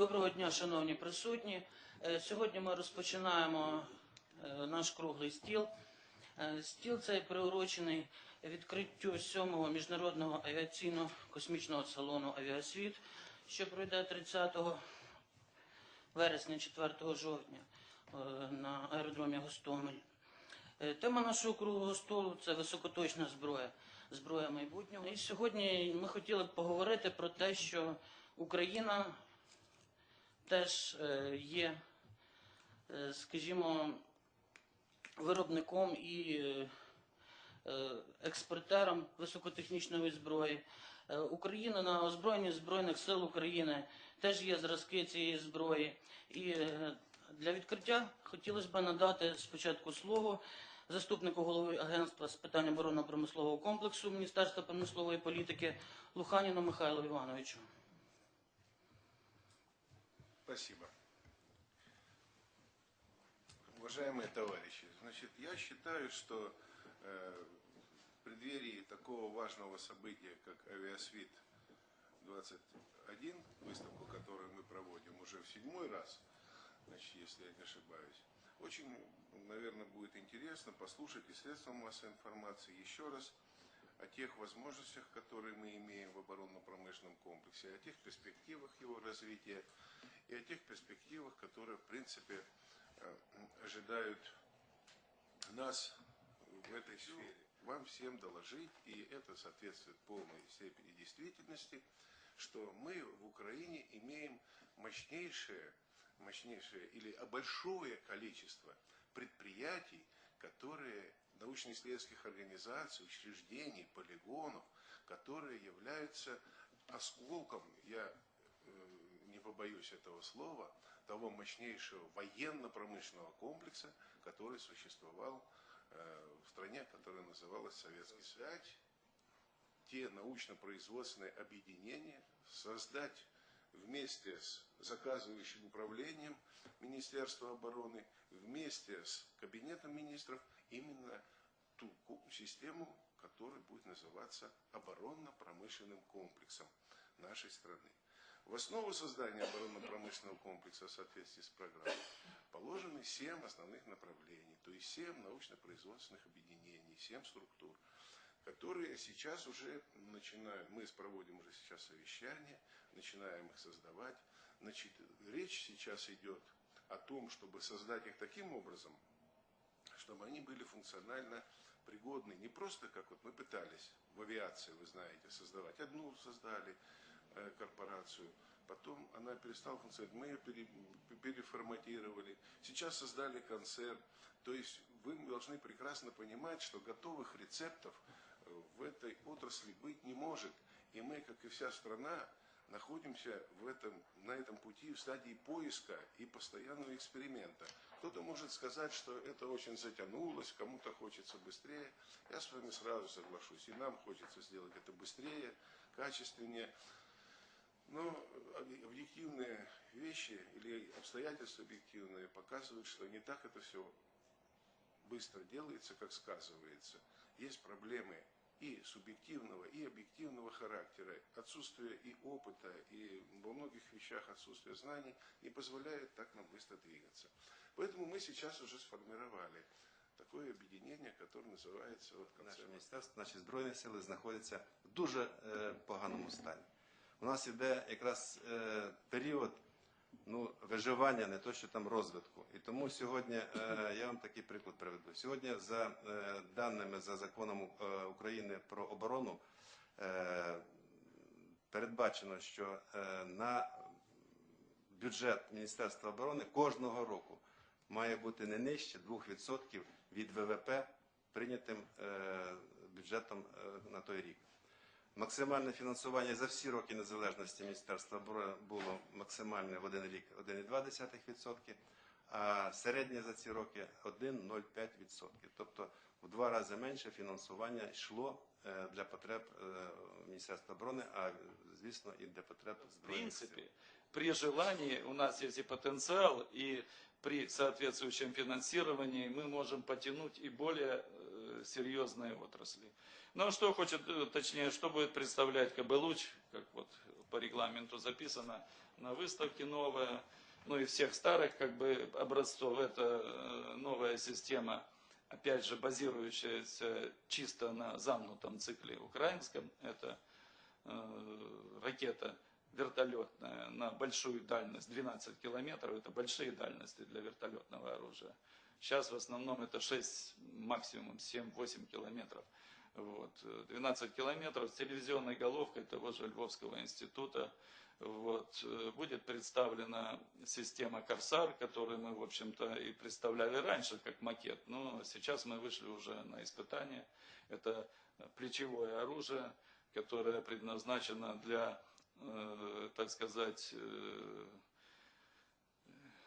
Доброго дня, шановні присутні. Е, Сьогодні ми розпочинаємо е, наш круглий стіл. Е, Стіл цей приурочений відкриттю сьомого міжнародного авіаційно-космічного салону Авіасвіт, що пройде 30 вересня, 4 жовтня на аеродромі Гостомель. Тема нашого круглого столу це високоточна зброя, зброя майбутнього. І сьогодні ми хотіли б поговорити про те, що Україна теж е, є, е, скажімо, виробником і е, експортером високотехнічної зброї. Україна на озброєнні Збройних сил України теж є зразки цієї зброї. І для відкриття хотілося б надати спочатку слово заступнику голови агентства з питань оборонно-промислового комплексу Міністерства промислової політики Луханіну Михайлу Івановичу. Спасибо. Уважаемые товарищи, значит, я считаю, что э, в преддверии такого важного события, как Авиасвит 21, выставку, которую мы проводим уже в седьмой раз, значит, если я не ошибаюсь, очень, наверное, будет интересно послушать и средствам массовой информации еще раз о тех возможностях, которые мы имеем в оборонно-промышленном комплексе, о тех перспективах его развития и о тех перспективах, которые, в принципе, э, ожидают нас в этой сфере. Вам всем доложить, и это соответствует полной степени действительности, что мы в Украине имеем мощнейшее, мощнейшее или большое количество предприятий, которые научно-исследовательских организаций, учреждений, полигонов, которые являются осколком, я э, не побоюсь этого слова, того мощнейшего военно-промышленного комплекса, который существовал э, в стране, которая называлась Советский Союз. Те научно-производственные объединения создать вместе с заказывающим управлением Министерства обороны, вместе с Кабинетом министров именно ту систему, которая будет называться оборонно-промышленным комплексом нашей страны. В основу создания оборонно-промышленного комплекса в соответствии с программой положены семь основных направлений, то есть семь научно-производственных объединений, семь структур, которые сейчас уже начинают, мы проводим уже сейчас совещания, начинаем их создавать. Значит, речь сейчас идет о том, чтобы создать их таким образом, чтобы они были функционально пригодны. Не просто, как вот мы пытались в авиации, вы знаете, создавать. Одну создали э, корпорацию, потом она перестала функционировать, мы ее пере- переформатировали. Сейчас создали концерн. То есть вы должны прекрасно понимать, что готовых рецептов э, в этой отрасли быть не может. И мы, как и вся страна, находимся в этом, на этом пути в стадии поиска и постоянного эксперимента. Кто-то может сказать, что это очень затянулось, кому-то хочется быстрее. Я с вами сразу соглашусь. И нам хочется сделать это быстрее, качественнее. Но объ- объективные вещи или обстоятельства объективные показывают, что не так это все быстро делается, как сказывается. Есть проблемы и субъективного, и объективного характера, отсутствие и опыта, и во многих вещах отсутствие знаний не позволяет так нам быстро двигаться. Поэтому мы сейчас уже сформировали такое объединение, которое называется вот Наше концерн міністерство, наші збройні сили знаходяться в дуже е, поганому стані. У нас іде якраз е, період ну, виживання, не то що там розвитку. І тому сьогодні е, я вам такий приклад приведу. Сьогодні, за е, даними за законом е, України про оборону, передбачено, що на бюджет Міністерства оборони кожного року має бути не нижче 2% від ВВП прийнятим бюджетом на той рік. Максимальне фінансування за всі роки незалежності Міністерства оборони було максимальне в один рік 1,2%, а середнє за ці роки 1,05%. Тобто в два рази менше фінансування йшло е, для потреб е, Міністерства оборони, а звісно і для потреб В збройних сил. принципе, при желании у нас есть и потенциал, и при соответствующем финансировании мы можем потянуть и более э, серьезные отрасли. Ну что хочет, э, точнее, что будет представлять КБ «Луч», как вот по регламенту записано на выставке новая. Ну и всех старых как бы образцов. Это э, новая система, опять же, базирующаяся чисто на замкнутом цикле украинском. Это э, ракета вертолетная на большую дальность, 12 километров, это большие дальности для вертолетного оружия. Сейчас в основном это 6, максимум 7-8 километров. Вот. э, 12 километров с телевизионной головкой того же Львовского института. Вот. Будет представлена система Корсар, которую мы, в общем-то, и представляли раньше как макет. Но сейчас мы вышли уже на испытание. Это плечевое оружие, которое предназначено для, э, так сказать, э,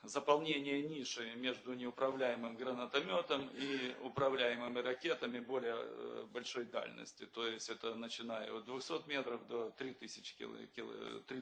заполнение ниши между неуправляемым гранатометом и управляемыми ракетами более э, большой дальности. То есть это начиная от 200 метров до 3000 кило, кило, 3000